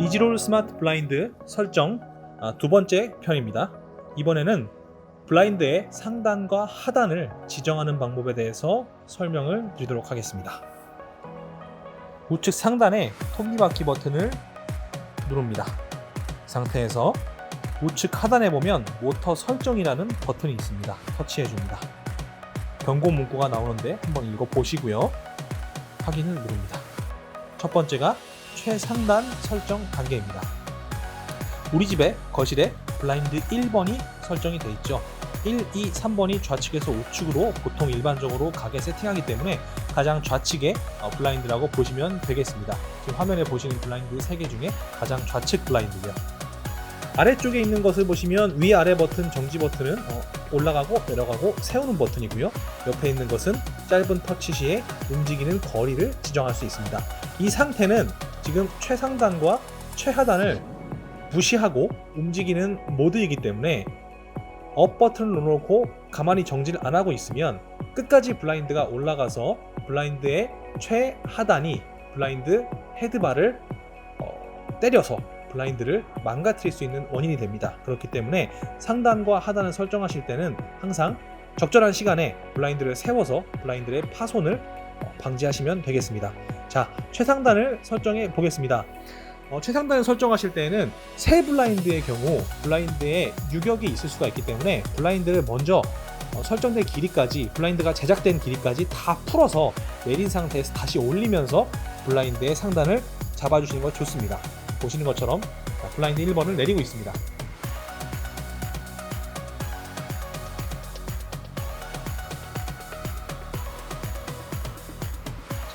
이지롤 스마트 블라인드 설정 아, 두 번째 편입니다. 이번에는 블라인드의 상단과 하단을 지정하는 방법에 대해서 설명을 드리도록 하겠습니다. 우측 상단에 톱니바퀴 버튼을 누릅니다. 이 상태에서 우측 하단에 보면 모터 설정이라는 버튼이 있습니다. 터치해 줍니다. 경고 문구가 나오는데 한번 읽어 보시고요. 확인을 누릅니다. 첫 번째가 최상단 설정 단계입니다. 우리 집에 거실에 블라인드 1번이 설정이 되어 있죠. 1, 2, 3번이 좌측에서 우측으로 보통 일반적으로 가게 세팅하기 때문에 가장 좌측에 어, 블라인드라고 보시면 되겠습니다. 지금 화면에 보시는 블라인드 3개 중에 가장 좌측 블라인드고요. 아래쪽에 있는 것을 보시면 위아래 버튼 정지 버튼은 어, 올라가고 내려가고 세우는 버튼이고요. 옆에 있는 것은 짧은 터치 시에 움직이는 거리를 지정할 수 있습니다. 이 상태는 지금 최상단과 최하단을 무시하고 움직이는 모드이기 때문에 업 버튼을 눌러놓고 가만히 정지를 안 하고 있으면 끝까지 블라인드가 올라가서 블라인드의 최하단이 블라인드 헤드바를 어, 때려서 블라인드를 망가뜨릴 수 있는 원인이 됩니다. 그렇기 때문에 상단과 하단을 설정하실 때는 항상 적절한 시간에 블라인드를 세워서 블라인드의 파손을 어, 방지하시면 되겠습니다. 자, 최상단을 설정해 보겠습니다. 어, 최상단을 설정하실 때에는 새 블라인드의 경우 블라인드에 유격이 있을 수가 있기 때문에 블라인드를 먼저 어, 설정된 길이까지 블라인드가 제작된 길이까지 다 풀어서 내린 상태에서 다시 올리면서 블라인드의 상단을 잡아주시는 것 좋습니다. 보시는 것처럼 자, 블라인드 1번을 내리고 있습니다.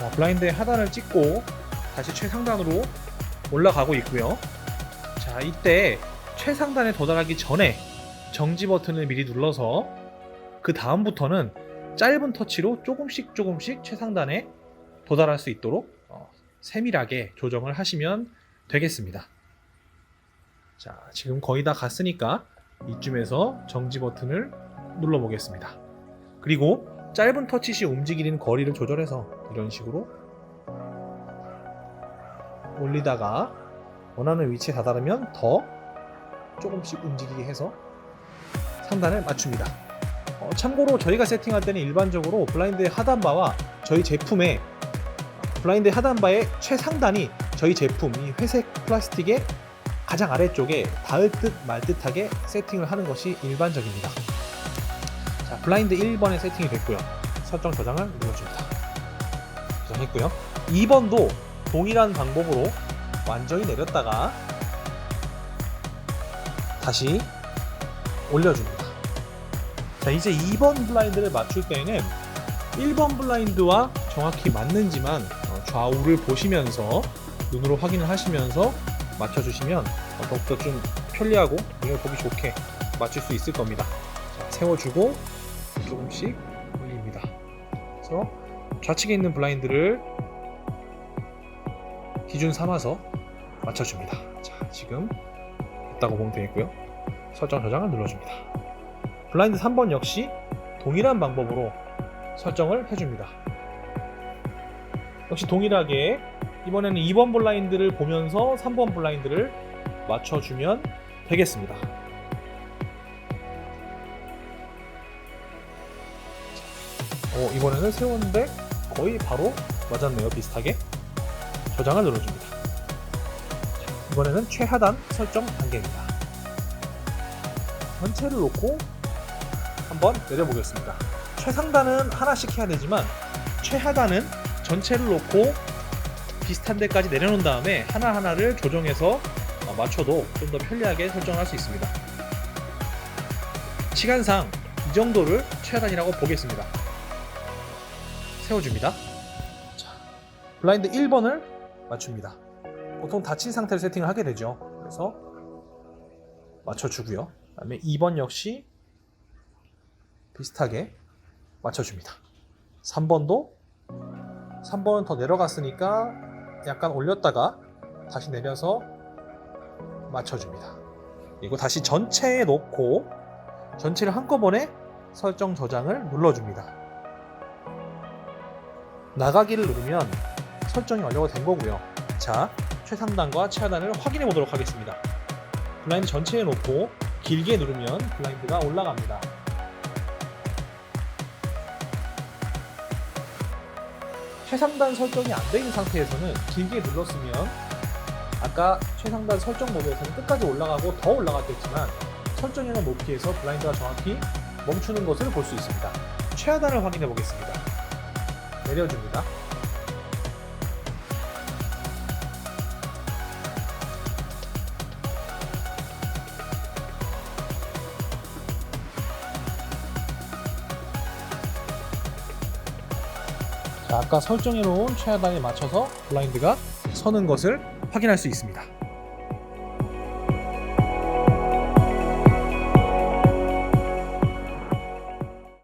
자, 블라인드의 하단을 찍고 다시 최상단으로 올라가고 있고요. 자, 이때 최상단에 도달하기 전에 정지 버튼을 미리 눌러서 그 다음부터는 짧은 터치로 조금씩 조금씩 최상단에 도달할 수 있도록 어, 세밀하게 조정을 하시면 되겠습니다. 자, 지금 거의 다 갔으니까 이쯤에서 정지 버튼을 눌러 보겠습니다. 그리고 짧은 터치 시 움직이는 거리를 조절해서 이런 식으로 올리다가 원하는 위치에 다다르면 더 조금씩 움직이게 해서 상단을 맞춥니다. 어, 참고로 저희가 세팅할 때는 일반적으로 블라인드의 하단바와 저희 제품의 블라인드 하단바의 최상단이 저희 제품 이 회색 플라스틱의 가장 아래쪽에 닿을 듯 말 듯하게 세팅을 하는 것이 일반적입니다. 자, 블라인드 1번에 세팅이 됐고요. 설정 저장을 눌러줍니다. 저장했고요. 2번도 동일한 방법으로 완전히 내렸다가 다시 올려줍니다. 자, 이제 2번 블라인드를 맞출 때에는 1번 블라인드와 정확히 맞는지만 어, 좌우를 보시면서 눈으로 확인을 하시면서 맞춰주시면 어, 더욱더 좀 편리하고 눈에 보기 좋게 맞출 수 있을 겁니다. 자, 세워주고 조금씩 올립니다. 그래서 좌측에 있는 블라인드를 기준 삼아서 맞춰줍니다. 자, 지금 됐다고 보면 되겠고요. 설정 저장을 눌러줍니다. 블라인드 3번 역시 동일한 방법으로 설정을 해줍니다. 역시 동일하게 이번에는 2번 블라인드를 보면서 3번 블라인드를 맞춰주면 되겠습니다. 어, 이번에는 세웠는데 거의 바로 맞았네요. 비슷하게. 저장을 눌러줍니다. 자, 이번에는 최하단 설정 단계입니다. 전체를 놓고 한번 내려보겠습니다. 최상단은 하나씩 해야 되지만 최하단은 전체를 놓고 비슷한 데까지 내려놓은 다음에 하나하나를 조정해서 어, 맞춰도 좀 더 편리하게 설정할 수 있습니다. 시간상 이 정도를 최하단이라고 보겠습니다. 세워줍니다. 자, 블라인드 1번을 맞춥니다. 보통 닫힌 상태로 세팅을 하게 되죠. 그래서 맞춰주고요. 그 다음에 2번 역시 비슷하게 맞춰줍니다. 3번도 3번은 더 내려갔으니까 약간 올렸다가 다시 내려서 맞춰줍니다. 그리고 다시 전체에 놓고 전체를 한꺼번에 설정 저장을 눌러줍니다. 나가기를 누르면 설정이 완료가 된 거고요. 자, 최상단과 최하단을 확인해 보도록 하겠습니다. 블라인드 전체에 놓고 길게 누르면 블라인드가 올라갑니다. 최상단 설정이 안 되어 있는 상태에서는 길게 눌렀으면 아까 최상단 설정 모드에서는 끝까지 올라가고 더 올라갔겠지만 설정해놓은 높이에서 블라인드가 정확히 멈추는 것을 볼 수 있습니다. 최하단을 확인해 보겠습니다. 내려줍니다. 자, 아까 설정해 놓은 최하단에 맞춰서 블라인드가 서는 것을 확인할 수 있습니다.